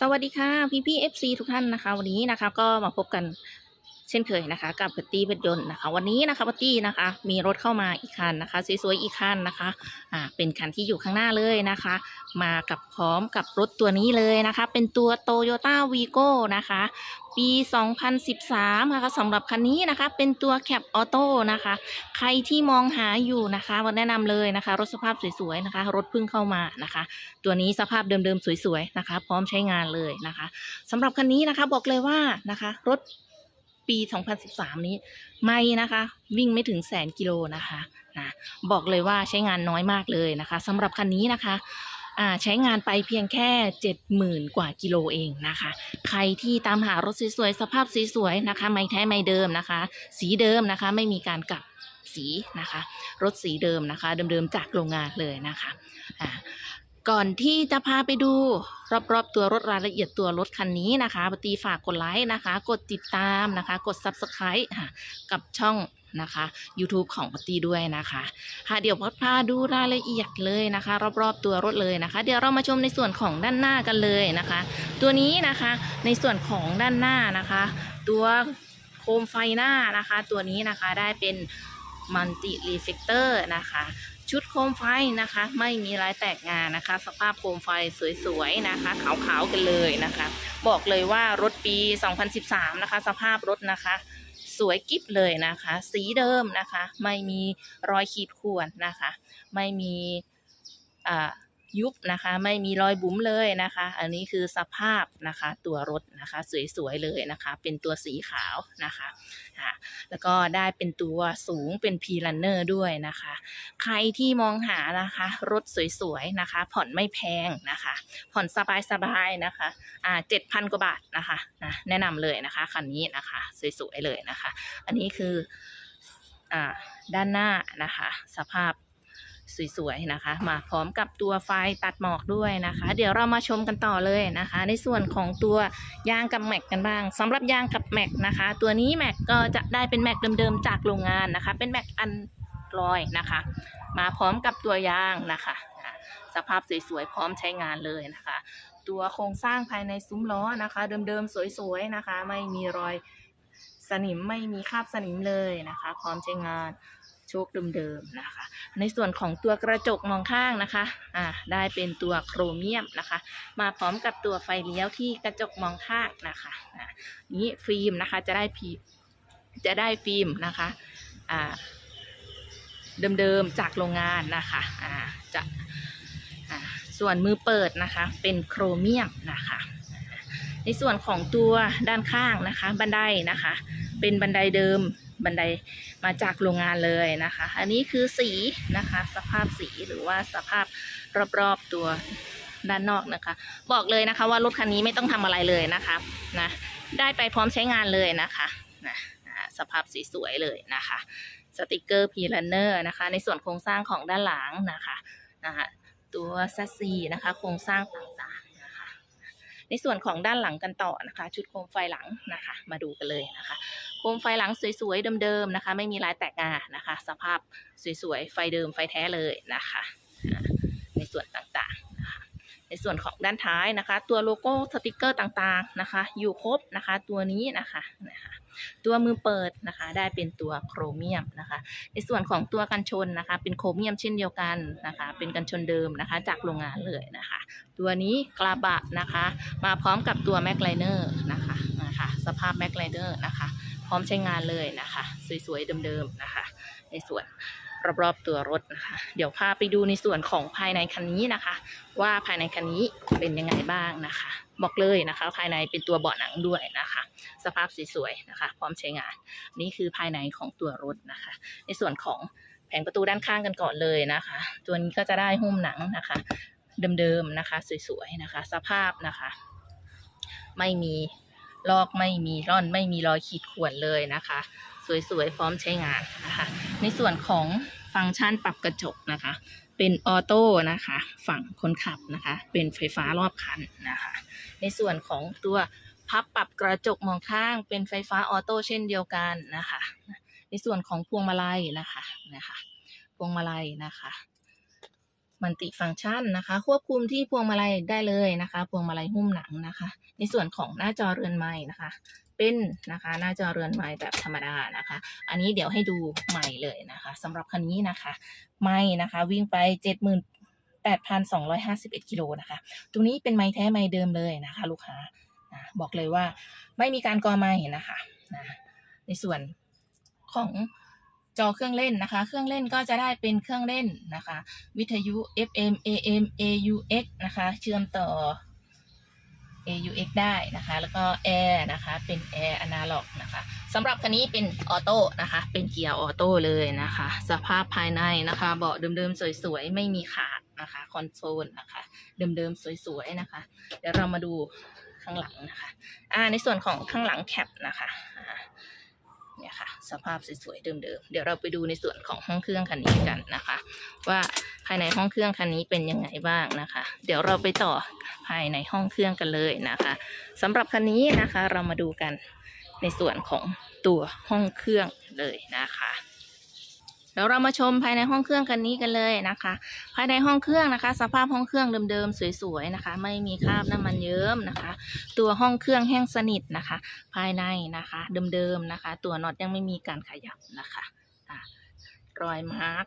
สวัสดีค่ะพี่พี่เอฟซีทุกท่านนะคะ วันนี้นะคะ ก็มาพบกัน เช่นเคยนะคะ กับปตี้เป็นยนต์นะคะ วันนี้นะคะปตี้นะคะ มีรถเข้ามาอีกคันนะคะสวยๆอีกคันนะคะอ่าเป็นคันที่อยู่ข้างหน้าเลยนะคะ มากับพร้อมกับรถตัวนี้เลยนะคะ เป็นตัวโตโยต้าวีโก้นะคะ ปี 2013 นะคะสำหรับคันนี้นะคะ เป็นตัวแคปออโต้นะคะ ใครที่มองหาอยู่นะคะวันแนะนำเลยนะคะ รถสภาพสวยๆนะคะ รถเพิ่งเข้ามานะคะ ตัวนี้สภาพเดิมๆสวยๆนะคะ พร้อมใช้งานเลยนะคะสำหรับคันนี้นะคะบอกเลยว่านะคะ รถ ปี 2013 นี้ ไม่นะคะ วิ่งไม่ถึงแสนกิโลนะคะนะบอกเลยว่าใช้งานน้อยมากเลยนะคะสำหรับคันนี้นะคะอ่าใช้งานไปเพียงแค่ 70,000 กว่ากิโลเองนะคะ ใครที่ตามหารถสวยๆ สภาพสวยๆนะคะ ไม่แท้ไม่เดิมนะคะ สีเดิมนะคะ ไม่มีการกลับสีนะคะ รถสีเดิมนะคะ เดิมๆจากโรงงานเลยนะคะอ่า ก่อนที่จะพาไปดูรอบๆตัวรถรายละเอียดตัวรถคันนี้นะคะปตีฝากกดไลค์นะคะ กดติดตามนะคะ กด Subscribe กับช่องนะคะ YouTube ของปตีด้วยนะคะค่ะเดี๋ยวพัดพาดูรายละเอียดเลยนะคะ รอบๆตัวรถเลยนะคะ เดี๋ยวเรามาชมในส่วนของด้านหน้ากันเลยนะคะ ตัวนี้นะคะในส่วนของด้านหน้านะคะ ตัวโคมไฟหน้านะคะ ตัวนี้นะคะได้เป็นมัลติรีเฟกเตอร์นะคะ ชุดโคมไฟนะคะ ไม่มีลายแตกงานนะคะ สภาพโคมไฟสวยๆนะคะ ขาวๆกันเลยนะคะ บอกเลยว่ารถปี 2013 นะคะ สภาพรถนะคะสวยกิฟเลยนะคะ สีเดิมนะคะ ไม่มีรอยขีดข่วนนะคะ ไม่มีอ่า ยุบนะคะ ไม่มีรอยบุ๋มเลยนะคะ อันนี้คือสภาพนะคะ ตัวรถนะคะ สวยๆเลยนะคะ เป็นตัวสีขาวนะคะอ่าแล้วก็ได้เป็นตัวสูงเป็นพีลันเนอร์ด้วยนะคะ ใครที่มองหานะคะ รถสวยๆนะคะ ผ่อนไม่แพงนะคะ ผ่อนสบายๆนะคะอ่าเจ็ดพันกว่าบาทนะคะนะแนะนำเลยนะคะคันนี้นะคะสวยๆเลยนะคะ อันนี้คืออ่าด้านหน้านะคะ สภาพ สวยๆนะคะ มาพร้อมกับตัวไฟตัดหมอกด้วยนะคะ เดี๋ยวเรามาชมกันต่อเลยนะคะ ในส่วนของตัวยางกับแม็กกันบ้างสำหรับยางกับแม็กนะคะ ตัวนี้แม็กก็จะได้เป็นแม็กเดิมๆจากโรงงานนะคะ เป็นแม็กอันลอยนะคะ มาพร้อมกับตัวยางนะคะ สภาพสวยๆพร้อมใช้งานเลยนะคะ ตัวโครงสร้างภายในซุ้มล้อนะคะ เดิมๆสวยๆนะคะ ไม่มีรอยสนิมไม่มีคราบสนิมเลยนะคะ พร้อมใช้งาน โชคเดิมๆนะคะ ในส่วนของตัวกระจกมองข้างนะคะอ่าได้เป็นตัวโครเมียมนะคะ มาพร้อมกับตัวไฟเลี้ยวที่กระจกมองข้างนะคะอ่านี้ฟิล์มนะคะจะได้พีจะได้ฟิล์มนะคะอ่าเดิมๆจากโรงงานนะคะอ่าจะอ่าส่วนมือเปิดนะคะเป็นโครเมียมนะคะในส่วนของตัวด้านข้างนะคะ บันไดนะคะ เป็นบันไดเดิม บันไดมาจากโรงงานเลยนะคะ อันนี้คือสีนะคะ สภาพสีหรือว่าสภาพรอบๆตัวด้านนอกนะคะ บอกเลยนะคะว่ารถคันนี้ไม่ต้องทำอะไรเลยนะคะนะได้ไปพร้อมใช้งานเลยนะคะนะสภาพสีสวยเลยนะคะสติกเกอร์พีลันเนอร์นะคะ ในส่วนโครงสร้างของด้านหลังนะคะนะคะตัวแซสซีนะคะโครงสร้างต่างๆนะคะ ในส่วนของด้านหลังกันต่อนะคะ ชุดโคมไฟหลังนะคะ มาดูกันเลยนะคะ โคมไฟหลังสวยๆเดิมๆนะคะ ไม่มีลายแตกงานะคะ สภาพสวยๆไฟเดิมไฟแท้เลยนะคะในส่วนต่างๆนะคะในส่วนของด้านท้ายนะคะ ตัวโลโก้สติกเกอร์ต่างๆนะคะ อยู่ครบนะคะ ตัวนี้นะคะนะคะ ตัวมือเปิดนะคะ ได้เป็นตัวโครเมียมนะคะ ในส่วนของตัวกันชนนะคะ เป็นโครเมียมเช่นเดียวกันนะคะ เป็นกันชนเดิมนะคะ จากโรงงานเลยนะคะ ตัวนี้กระบะนะคะ มาพร้อมกับตัวแม็กไลเนอร์นะคะนะคะ สภาพแม็กไลเนอร์นะคะ พร้อมใช้งานเลยนะคะ สวยๆเดิมๆนะคะ ในส่วนรอบๆตัวรถนะคะ เดี๋ยวพาไปดูในส่วนของภายในคันนี้นะคะ ว่าภายในคันนี้เป็นยังไงบ้างนะคะ บอกเลยนะคะ ภายในเป็นตัวเบาะหนังด้วยนะคะ สภาพสวยๆนะคะ พร้อมใช้งาน นี่คือภายในของตัวรถนะคะ ในส่วนของแผงประตูด้านข้างกันก่อนเลยนะคะ ตัวนี้ก็จะได้หุ้มหนังนะคะ เดิมๆนะคะ สวยๆนะคะ สภาพนะคะ ไม่มี ลอกไม่มีร่อนไม่มีรอยขีดข่วนเลยนะคะ สวยๆ พร้อมใช้งานนะคะ ในส่วนของฟังก์ชันปรับกระจกนะคะ เป็นออโต้นะคะ ฝั่งคนขับนะคะ เป็นไฟฟ้ารอบคันนะคะ ในส่วนของตัวพับปรับกระจกมองข้าง เป็นไฟฟ้าออโต้เช่นเดียวกันนะคะ ในส่วนของพวงมาลัยนะคะนะคะ พวงมาลัยนะคะ มัลติฟัง c t ชันนะคะ ควบคุมที่พวงมาลัยได้เลยนะคะ พวงมาลัยหุ้มหนังนะคะ ในส่วนของหน้าจอเรือนไม้นะคะ เป็นนะคะหน้าจอเรือนไม้แบบธรรมดานะคะ อันนี้เดี๋ยวให้ดูใหม่เลยนะคะสำหรับคันนี้นะคะไม่นะคะวิ่งไปเจ็ดหมื่นแปดพันสองร้อยห้าสิบเอ็ดกิโลนะคะ ตรงนี้เป็นไม้แท้ไม้เดิมเลยนะคะ ลูกค้านะบอกเลยว่าไม่มีการกอไม้นะคะนะในส่วนของ จอเครื่องเล่นนะคะ เครื่องเล่นก็จะได้เป็นเครื่องเล่นนะคะ วิทยุ FM AM AUX นะคะ เชื่อมต่อ AUX ได้นะคะ แล้วก็แอร์นะคะ เป็นแอร์อนาล็อกนะคะสำหรับคันนี้เป็นออโต้นะคะ เป็นเกียร์ออโต้เลยนะคะ สภาพภายในนะคะ เบาะเดิมๆ สวยๆ ไม่มีขาดนะคะ คอนโซลนะคะ เดิมๆ สวยๆ นะคะ เดี๋ยวเรามาดูข้างหลังนะคะ อ่า ในส่วนของข้างหลังแคปนะคะ เนี่ยค่ะ สภาพสวยๆเดิมๆ เดี๋ยวเราไปดูในส่วนของห้องเครื่องคันนี้กันนะคะ ว่าภายในห้องเครื่องคันนี้เป็นยังไงบ้างนะคะ เดี๋ยวเราไปต่อภายในห้องเครื่องกันเลยนะคะสำหรับคันนี้นะคะเรามาดูกันในส่วนของตัวห้องเครื่องเลยนะคะ ดี๋ยวเรามาชมภายในห้องเครื่องกันนี้กันเลยนะคะ ภายในห้องเครื่องนะคะ สภาพห้องเครื่องเดิมๆสวยๆนะคะ ไม่มีคราบน้ำมันเยิ้มนะคะ ตัวห้องเครื่องแห้งสนิทนะคะ ภายในนะคะเดิมๆนะคะ ตัวน็อตยังไม่มีการขยับนะคะรอยมาร์ก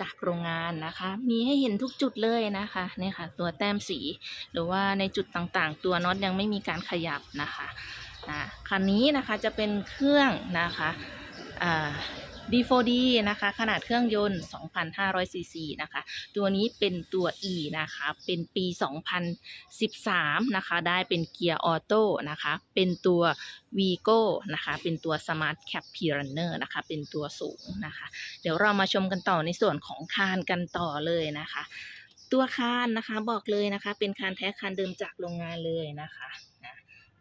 จากโรงงานนะคะ มีให้เห็นทุกจุดเลยนะคะนี่ค่ะ ตัวแต้มสี หรือว่าในจุดต่างๆ ตัวน็อตยังไม่มีการขยับนะคะอะคันนี้นะคะจะเป็นเครื่องนะคะอ่า D4D นะคะ ขนาดเครื่องยนต์ 2,500ซีซีนะคะ ตัวนี้เป็นตัว E นะคะ เป็นปี 2013 นะคะ ได้เป็นเกียร์ออโต้นะคะ เป็นตัว Vigo นะคะ เป็นตัว Smart Cap P Runner นะคะ เป็นตัวสูงนะคะ เดี๋ยวเรามาชมกันต่อในส่วนของคานกันต่อเลยนะคะ ตัวคานนะคะบอกเลยนะคะ เป็นคานแท้คานเดิมจากโรงงานเลยนะคะ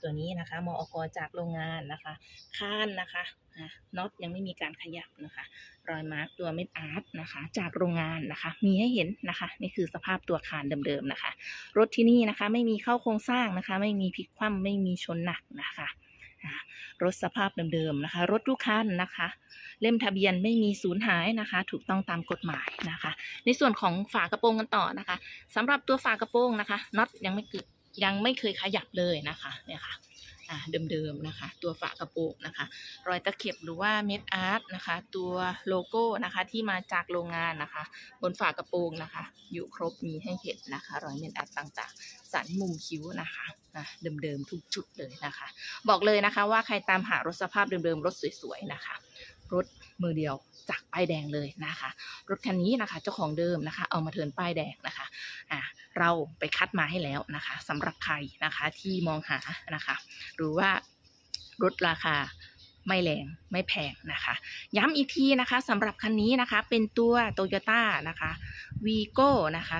ตัวนี้นะคะมอกจากโรงงานนะคะคานนะคะน็อตยังไม่มีการขยับนะคะ รอยมาร์กตัวเม็ดอาร์ตนะคะ จากโรงงานนะคะ มีให้เห็นนะคะนี่คือสภาพตัวคานเดิมๆนะคะ รถที่นี่นะคะไม่มีเข้าโครงสร้างนะคะ ไม่มีพลิกคว่ำไม่มีชนหนักนะคะรถสภาพเดิมๆนะคะ รถทุกคันนะคะ เล่มทะเบียนไม่มีสูญหายนะคะ ถูกต้องตามกฎหมายนะคะ ในส่วนของฝากระโปรงกันต่อนะคะสำหรับตัวฝากระโปรงนะคะน็อตยังไม่เกิด ยังไม่เคยขยับเลยนะคะเนี่ยค่ะเดิมๆนะคะ ตัวฝากระโปรงนะคะ รอยตะเข็บหรือว่าเม็ดอาร์ตนะคะ ตัวโลโก้นะคะที่มาจากโรงงานนะคะ บนฝากระโปรงนะคะ อยู่ครบมีให้เห็นนะคะ รอยเม็ดอาร์ตต่างๆ สันมุมคิ้วนะคะนะเดิมๆทุกจุดเลยนะคะ บอกเลยนะคะว่าใครตามหารถสภาพเดิมๆรถสวยๆนะคะ รถมือเดียวจากป้ายแดงเลยนะคะ รถคันนี้นะคะ เจ้าของเดิมนะคะ เอามาเทินป้ายแดงนะคะอ่าเราไปคัดมาให้แล้วนะคะสำหรับใครนะคะที่มองหานะคะ หรือว่ารถราคาไม่แรงไม่แพงนะคะ ย้ำอีกทีนะคะสำหรับคันนี้นะคะเป็นตัว t o y ยต้นะคะ Vigo นะคะ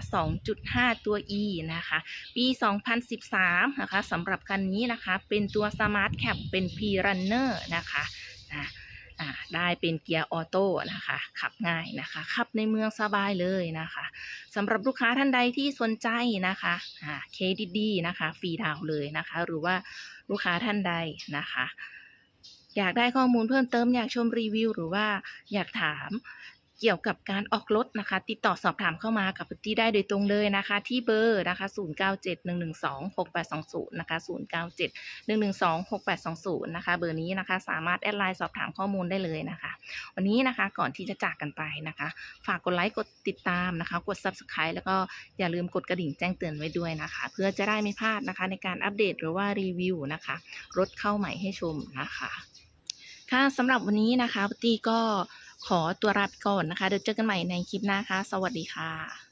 2.5 ตัว E นะคะ ปี 2013 นะคะสำหรับคันนี้นะคะ เป็นตัว Smart Cap เป็น P Runner นะคะอะอ่า ได้เป็นเกียร์ออโต้นะคะ ขับง่ายนะคะ ขับในเมืองสบายเลยนะคะสำหรับลูกค้าท่านใดที่สนใจนะคะเคดีดีนะคะฟรีดาวเลยนะคะ หรือว่าลูกค้าท่านใดนะคะ อยากได้ข้อมูลเพิ่มเติมอยากชมรีวิว หรือว่าอยากถาม เกี่ยวกับการออกรถนะคะ ติดต่อสอบถามเข้ามากับพุตตี้ได้โดยตรงเลยนะคะ ที่เบอร์นะคะ 0971126820 นะคะ 0971126820 นะคะ เบอร์นี้นะคะ สามารถแอดไลน์สอบถามข้อมูลได้เลยนะคะ วันนี้นะคะก่อนที่จะจากกันไปนะคะ ฝากกดไลค์กดติดตามนะคะ กด Subscribe แล้วก็อย่าลืมกดกระดิ่งแจ้งเตือนไว้ด้วยนะคะ เพื่อจะได้ไม่พลาดนะคะในการอัปเดตหรือว่ารีวิวนะคะ รถเข้าใหม่ให้ชมนะคะ ค่ะสำหรับวันนี้นะคะปตี้ก็ ขอตัวลาไปก่อนนะคะ เดี๋ยวเจอกันใหม่ในคลิปหน้าค่ะ สวัสดีค่ะ